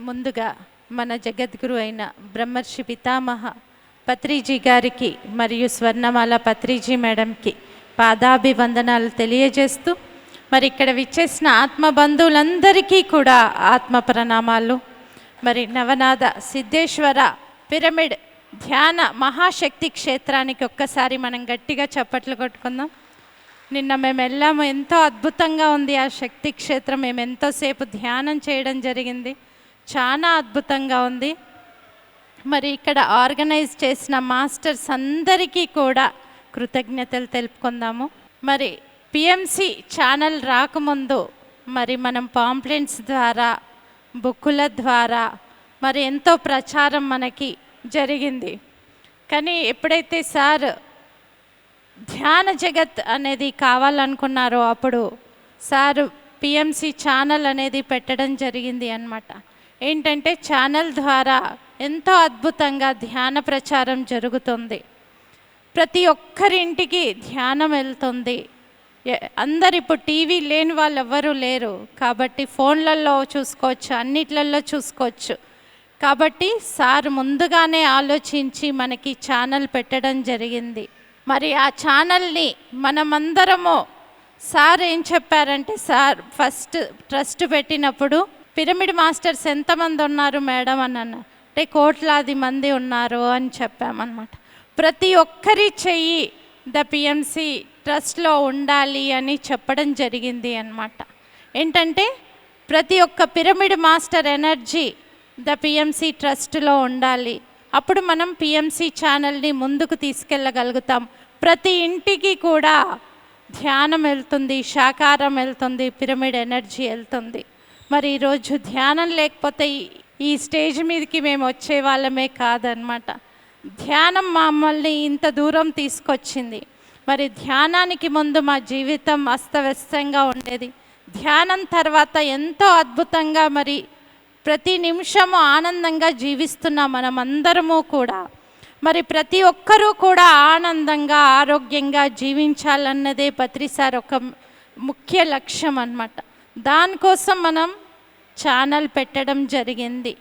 ముందుగా మన జగద్గురు అయిన బ్రహ్మర్షి పితామహ పత్రిజీ గారికి మరియు స్వర్ణమాల పత్రిజీ మేడంకి పాదాభివందనాలు తెలియజేస్తూ మరి ఇక్కడ విచ్చేసిన ఆత్మ బంధువులందరికీ కూడా ఆత్మ ప్రణామాలు. మరి నవనాథ సిద్ధేశ్వర పిరమిడ్ ధ్యాన మహాశక్తి క్షేత్రానికి ఒక్కసారి మనం గట్టిగా చప్పట్లు కొట్టుకుందాం. నిన్న మేము వెళ్ళాము ఎంతో అద్భుతంగా ఉంది ఆ శక్తి క్షేత్రం. మేము ఎంతోసేపు ధ్యానం చేయడం జరిగింది. చాలా అద్భుతంగా ఉంది. మరి ఇక్కడ ఆర్గనైజ్ చేసిన మాస్టర్స్ అందరికీ కూడా కృతజ్ఞతలు తెలుపుకుందాము. మరి పిఎంసి ఛానల్ రాకముందు మరి మనం పాంప్లెంట్స్ ద్వారా బుక్కుల ద్వారా మరి ఎంతో ప్రచారం మనకి జరిగింది. కానీ ఎప్పుడైతే సార్ ధ్యాన జగత్ అనేది కావాలనుకున్నారో అప్పుడు సార్ పిఎంసి ఛానల్ అనేది పెట్టడం జరిగింది అన్నమాట. ఏంటంటే ఛానల్ ద్వారా ఎంతో అద్భుతంగా ధ్యాన ప్రచారం జరుగుతుంది. ప్రతి ఒక్కరింటికి ధ్యానం వెళ్తుంది. అందరు ఇప్పుడు టీవీ లేని వాళ్ళు ఎవ్వరూ లేరు. కాబట్టి ఫోన్లలో చూసుకోవచ్చు అన్నిట్లలో చూసుకోవచ్చు. కాబట్టి సార్ ముందుగానే ఆలోచించి మనకి ఛానల్ పెట్టడం జరిగింది. మరి ఆ ఛానల్ని మనమందరము సార్ ఏం చెప్పారంటే సార్ ఫస్ట్ ట్రస్ట్ పెట్టినప్పుడు పిరమిడ్ మాస్టర్స్ ఎంతమంది ఉన్నారు మేడం అని అన్న. అంటే కోట్లాది మంది ఉన్నారు అని చెప్పామన్నమాట. ప్రతి ఒక్కరి చెయ్యి ద పిఎంసి ట్రస్ట్లో ఉండాలి అని చెప్పడం జరిగింది అన్నమాట. ఏంటంటే ప్రతి ఒక్క pyramid master energy the PMC ట్రస్ట్లో ఉండాలి. అప్పుడు మనం పిఎంసి ఛానల్ని ముందుకు తీసుకెళ్ళగలుగుతాం. ప్రతి ఇంటికి కూడా ధ్యానం వెళ్తుంది శాకారం వెళ్తుంది పిరమిడ్ ఎనర్జీ వెళ్తుంది. మరి ఈరోజు ధ్యానం లేకపోతే ఈ- స్టేజ్ మీదకి మేము వచ్చే వాళ్ళమే కాదనమాట ధ్యానం మమ్మల్ని ఇంత దూరం తీసుకొచ్చింది. మరి ధ్యానానికి ముందు మా జీవితం అస్తవ్యస్తంగా ఉండేది. ధ్యానం తర్వాత ఎంతో అద్భుతంగా మరి ప్రతి నిమిషము ఆనందంగా జీవిస్తున్నాం మనం అందరము కూడా. మరి ప్రతి ఒక్కరూ కూడా ఆనందంగా ఆరోగ్యంగా జీవించాలన్నదే పత్రిసార్ ఒక ముఖ్య లక్ష్యం అన్నమాట. దానికోసం మనం ఛానల్ పెట్టడం జరిగింది.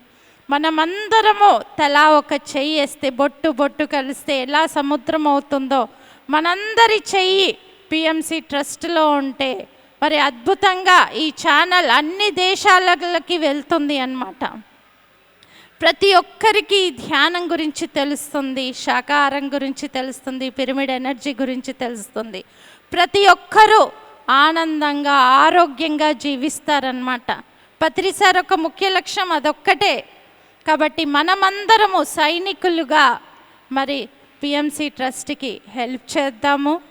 మనమందరము తలా ఒక చెయ్యి వేస్తే బొట్టు బొట్టు కలిస్తే ఎలా సముద్రం అవుతుందో మనందరి చెయ్యి పిఎంసి ట్రస్ట్లో ఉంటే మరి అద్భుతంగా ఈ ఛానల్ అన్ని దేశాలకి వెళ్తుంది అన్నమాట. ప్రతి ఒక్కరికి ధ్యానం గురించి తెలుస్తుంది శాకాహారం గురించి తెలుస్తుంది పిరమిడ్ ఎనర్జీ గురించి తెలుస్తుంది. ప్రతి ఒక్కరూ ఆనందంగా ఆరోగ్యంగా జీవిస్తారనమాట పత్రిసార్ ఒక ముఖ్య లక్ష్యం అదొక్కటే. కాబట్టి మనమందరము సైనికులుగా మరి పిఎంసి ట్రస్ట్కి హెల్ప్ చేద్దాము.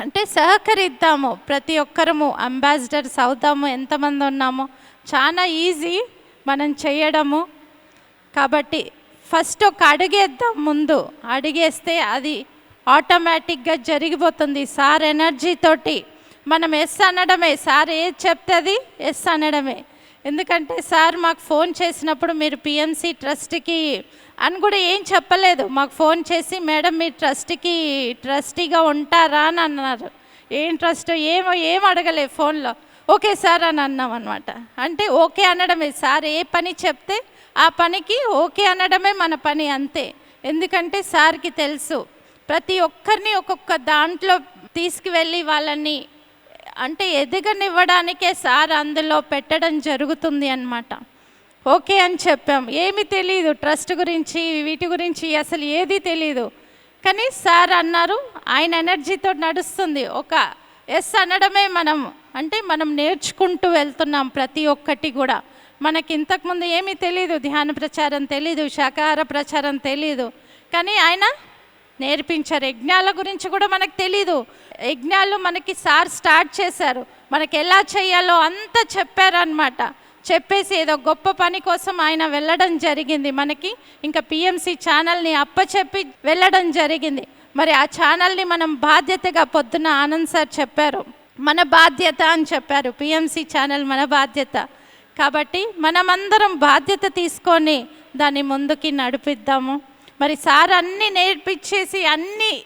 అంటే సహకరిద్దాము. ప్రతి ఒక్కరము అంబాసిడర్స్ అవుదాము. ఎంతమంది ఉన్నామో చాలా ఈజీ మనం చేయడము. కాబట్టి ఫస్ట్ ఒక అడుగేద్దాం ముందు. అడిగేస్తే అది ఆటోమేటిక్గా జరిగిపోతుంది. సార్ ఎనర్జీ తోటి మనం ఎస్ అనడమే. సార్ ఏది చెప్తే అది ఎస్ అనడమే. ఎందుకంటే సార్ మాకు ఫోన్ చేసినప్పుడు మీరు పిఎంసి ట్రస్ట్కి అని కూడా ఏం చెప్పలేదు. మాకు ఫోన్ చేసి మేడం మీ ట్రస్ట్కి ట్రస్టీగా ఉంటారా? అని అన్నారు. ఏం ట్రస్ట్? ఏమో ఏం అడగలే ఫోన్లో. ఓకే సార్ అని అన్నాం అనమాట అంటే ఓకే అనడమే. సార్ ఏ పని చెప్తే ఆ పనికి ఓకే అనడమే మన పని అంతే. ఎందుకంటే సార్కి తెలుసు. ప్రతి ఒక్కరిని ఒక్కొక్క దాంట్లో తీసుకువెళ్ళి వాళ్ళని అంటే ఎదగనివ్వడానికే సార్ అందులో పెట్టడం జరుగుతుంది అన్నమాట. ఓకే అని చెప్పాం. ఏమి తెలియదు ట్రస్ట్ గురించి వీటి గురించి అసలు ఏది తెలియదు కానీ సార్ అన్నారు ఆయన ఎనర్జీతో నడుస్తుంది. ఒక ఎస్ అనడమే మనం అంటే మనం నేర్చుకుంటూ వెళ్తున్నాం ప్రతి ఒక్కటి కూడా. మనకి ఇంతకుముందు ఏమీ తెలియదు ధ్యాన ప్రచారం తెలీదు శాకాహార ప్రచారం తెలీదు. కానీ ఆయన నేర్పించారు. యజ్ఞాల గురించి కూడా మనకు తెలీదు. యజ్ఞాలు మనకి సార్ స్టార్ట్ చేశారు. మనకి ఎలా చేయాలో అంతా చెప్పారనమాట చెప్పేసి ఏదో గొప్ప పని కోసం ఆయన వెళ్ళడం జరిగింది మనకి. ఇంకా పిఎంసి ఛానల్ని అప్పచెప్పి వెళ్ళడం జరిగింది. మరి ఆ ఛానల్ని మనం బాధ్యతగా పొద్దున ఆనంద్ సార్ చెప్పారు. మన బాధ్యత అని చెప్పారు. పిఎంసి ఛానల్ మన బాధ్యత. కాబట్టి మనమందరం బాధ్యత తీసుకొని దాన్ని ముందుకి నడిపిద్దాము. మరి సార్ అన్నీ నేర్పించేసి అన్నీ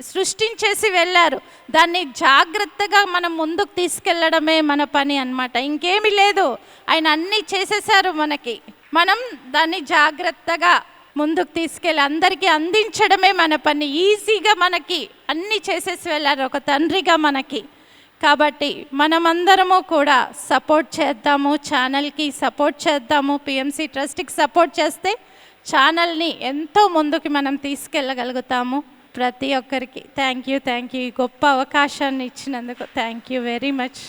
సృష్టించేసి వెళ్ళారు. దాన్ని జాగ్రత్తగా మనం ముందుకు తీసుకెళ్ళడమే మన పని అన్నమాట. ఇంకేమీ లేదు. ఆయన అన్నీ చేసేసారు మనకి. మనం దాన్ని జాగ్రత్తగా ముందుకు తీసుకెళ్ళి అందరికీ అందించడమే మన పని. ఈజీగా మనకి అన్నీ చేసేసి వెళ్ళారు ఒక తండ్రిగా మనకి. కాబట్టి మనమందరము కూడా సపోర్ట్ చేద్దాము ఛానల్కి సపోర్ట్ చేద్దాము పిఎంసి ట్రస్ట్కి సపోర్ట్ చేస్తే ఛానల్ని ఎంతో ముందుకు మనం తీసుకెళ్ళగలుగుతాము ప్రతి ఒక్కరికి. థ్యాంక్ యూ థ్యాంక్ యూ ఈ గొప్ప అవకాశాన్ని ఇచ్చినందుకు. Thank you very much.